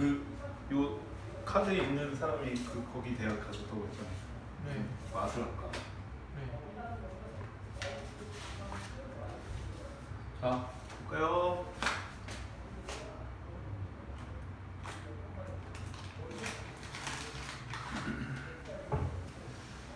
그요 카드에 있는 사람이 그 거기 대학 가셨다고 했잖아요. 네. 맛을 할까? 네. 자, 볼까요?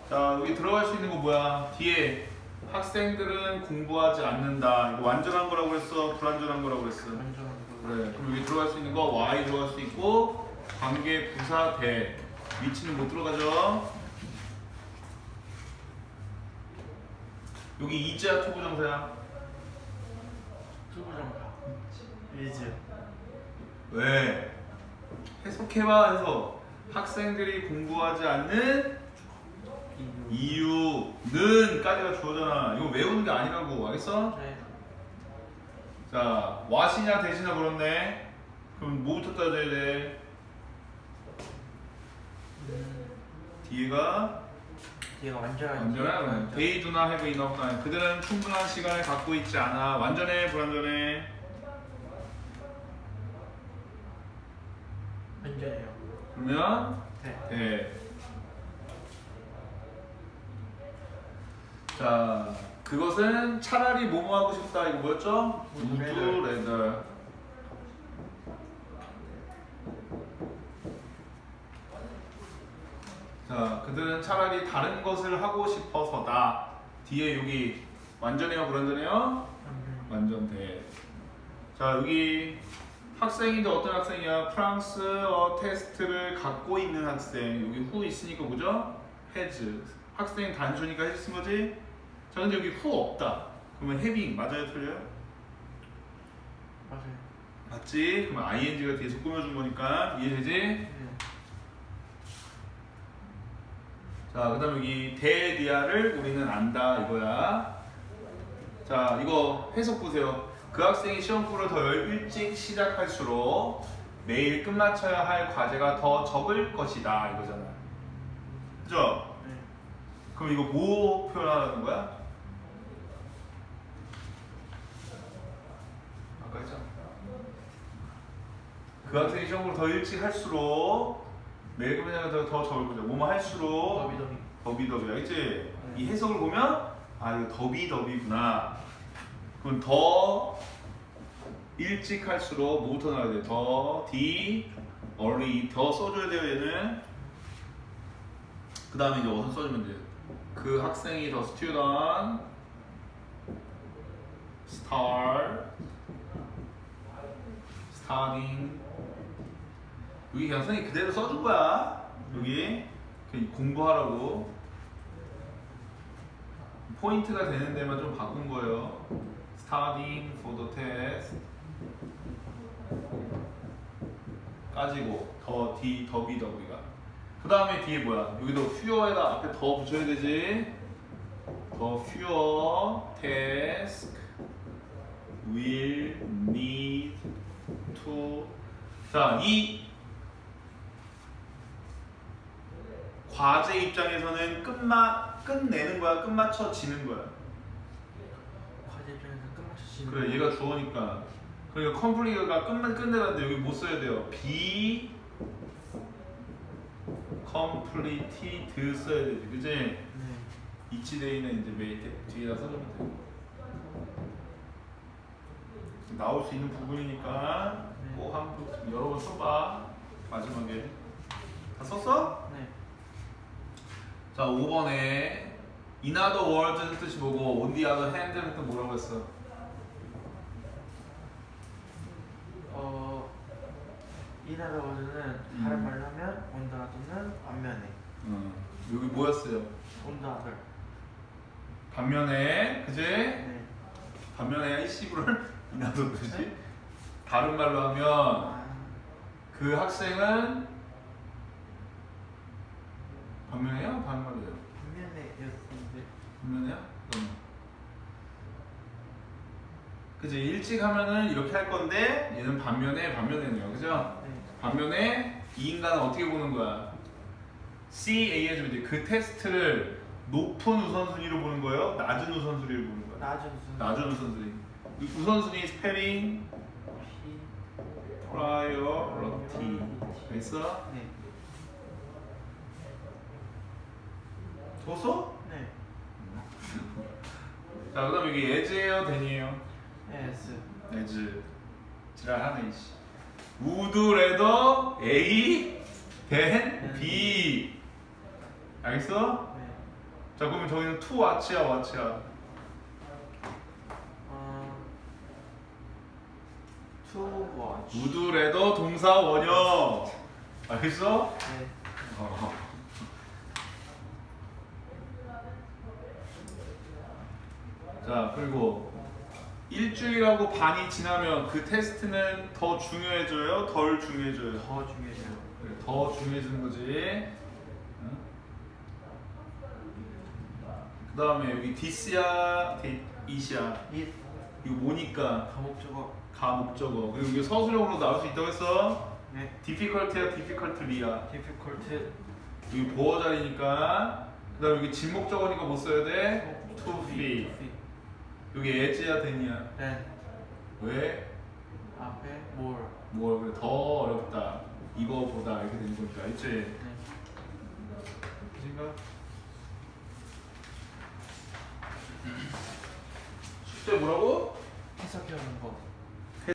자, 여기 들어갈 수 있는 거 뭐야? 뒤에 학생들은 공부하지 않는다. 이거 완전한 거라고 했어? 불완전한 거라고 했어? 완전 그래. 그럼 여기 들어갈 수 있는 거 Y 들어갈 수 있고 관계 부사 대 위치는 못 들어가죠. 여기 이지야 투부정사야. 투부정사. 이즈. 왜? 해석해봐 해서 학생들이 공부하지 않는 이유. 이유는까지가 주어잖아. 이거 외우는 게 아니라고 알겠어? 네. 자, 와시냐 대시냐 그렇네. 그럼 뭐부터 따져야 돼? 음. 뒤에가 얘가 완전한. They do not have enough time. 그들은 충분한 시간을 갖고 있지 않아. 완전해, 불완전해. 완전해요. 그러면 네. 네. 자, 그것은 차라리 뭐뭐 하고 싶다. 이거 뭐였죠? Rather. rather. 자, 그들은 차라리 다른 것을 하고 싶어서다. 뒤에 여기 완전해요, 불완전해요? 완전. 완전돼. 자 여기 학생인데 어떤 학생이야? 프랑스어 테스트를 갖고 있는 학생. 여기 후 있으니까 뭐죠? has. 학생 단수니까 has 쓴 거지? 자 근데 여기 후 없다. 그러면 having 맞아요, 틀려요? 맞아요. 맞지? 그러면 ing가 뒤에서 꾸며준 거니까 이해되지? 네. 자, 그 다음 여기 대디아를 우리는 안다 이거야. 자, 이거 해석 보세요. 그 학생이 시험부를 더 일찍 시작할수록 매일 끝마쳐야 할 과제가 더 적을 것이다 이거잖아. 그죠? 네. 그럼 이거 뭐 표현하는 거야? 아까 했잖아. 그 학생이 시험부를 더 일찍 할수록 끝마쳐야 더, 더 적을 거죠. 뭐뭐 할수록 더비더비. 더비더비 알겠지? 이 해석을 보면 아 이거 더비더비구나 그럼 더 일찍 할수록 뭐부터 나와야 돼? 더, 디, early 더 써줘야 돼요 얘는 그 다음에 이제 어디서 써주면 돼요? 그 학생이 더 student start studying 여기 선생님이 그대로 써준 거야. 여기 그냥 공부하라고. 포인트가 되는 데만 좀 바꾼 거예요. For the test. 까지고 더 D 더 B 더 V가 그 다음에 뒤에 뭐야? 여기도 fewer에다 앞에 더 붙여야 되지. 더 fewer task will need to 자 이 과제 입장에서는 끝마 끝내는 거야, 끝마쳐지는 거야. 과제 입장에서 끝마치시는. 그래, 얘가 주어니까. 그러니까 컴플리트가 끝만 끝내라는데 여기 못 써야 돼요. be completed 써야 되지, 그지? 네. 이치데이는 이제 때 뒤에다 써주면 돼. 나올 수 있는 부분이니까 네. 꼭한번 여러 번 써봐. 마지막에 다 썼어? 네. 자, 5번에 in other words는 뜻이 뭐고 on the other hand는 또 뭐라고 했어? 어. 이나라 음. 다른 말로 하면 온다라도는 반면에 어, 여기 뭐였어요? 온다를. 반면에 그지? 네. 반면에 in other 그지? 네? 다른 말로 하면 아. 그 학생은 반면에요? 반말이에요? 반면에였는데. 그러면 그지? 일찍 하면은 이렇게 할 건데 얘는 반면에 반면에네요 그죠? 네. 반면에 이 인간은 어떻게 보는 거야? CA 해주면 돼. 그 테스트를 높은 우선순위로 보는 거예요? 낮은 우선순위로 보는 거예요? 낮은 무슨. 낮은 우선순위. 이 우선순위 스페링 priority. 알겠어? 네. 좋았어? 네. 자 그다음 여기 as예요 den이에요? S. as 지랄하네 이씨 would rather A than B 알겠어? 네. 자 그러면 저기는 watch야 watch야 어. To watch. would rather 동사 원형 알겠어? 네. 어. 자 그리고 일주일하고 반이 지나면 그 테스트는 더 중요해져요? 덜 중요해져요? 더 중요해요. 그래, 더 중요해지는 거지 그 다음에 여기 디스야 이시야 이 이거 뭐니까 감옥적어. 가 목적어 그리고 이게 서술형으로 나올 수 있다고 했어 네. difficult야 difficultly야 difficult. 여기 보어 자리니까 그 다음에 여기 진목적어니까 뭐 써야 돼? to be 여기 as야 den이야 then 왜? 앞에 more. 뭐 그래 더 어렵다 이거보다 이렇게 되는 거니까 알지? 네. 생각? 숙제 뭐라고? 해석해오는 거.